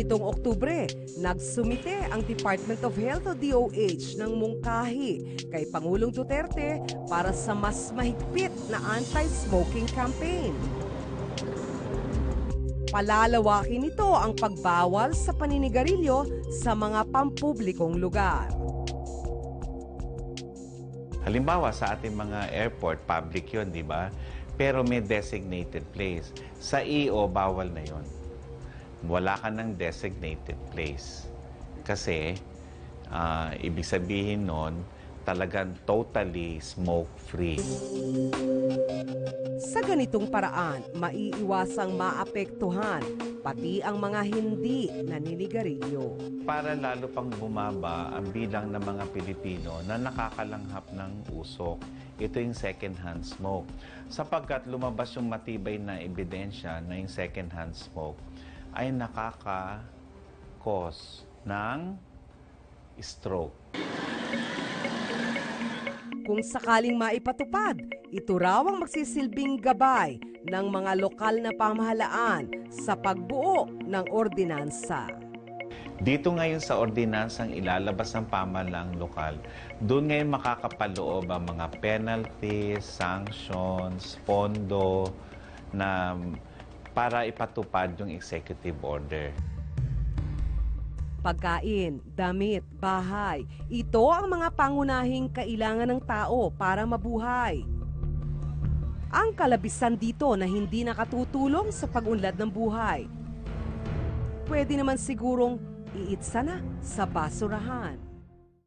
nitong Oktubre, nagsumite ang Department of Health o DOH ng mungkahi kay Pangulong Duterte para sa mas mahigpit na anti-smoking campaign. Palalawakin nito ang pagbawal sa paninigarilyo sa mga pampublikong lugar. Halimbawa sa ating mga airport, public yun, di ba? Pero may designated place. Sa EO, bawal na yon. Wala ka ng designated place. Kasi, ah, ibig sabihin nun, talagang totally smoke-free. Sa ganitong paraan, maiiwasang maapektuhan pati ang mga hindi naninigarilyo. Para lalo pang bumaba ang bilang ng mga Pilipino na nakakalanghap ng usok. Ito yung second-hand smoke. Sapagkat lumabas yung matibay na ebidensya na yung second-hand smoke ay nakaka-cause ng stroke. Kung sakaling maipatupad, ito raw ang magsisilbing gabay ng mga lokal na pamahalaan sa pagbuo ng ordinansa. Dito ngayon sa ordinansang ilalabas ng pamalang lokal, doon ngayon makakapaloob ang mga penalties, sanctions, pondo na para ipatupad yung executive order. Pagkain, damit, bahay, ito ang mga pangunahing kailangan ng tao para mabuhay. Ang kalabisan dito na hindi nakatutulong sa pag-unlad ng buhay. Pwede naman sigurong iitsa na sa basurahan.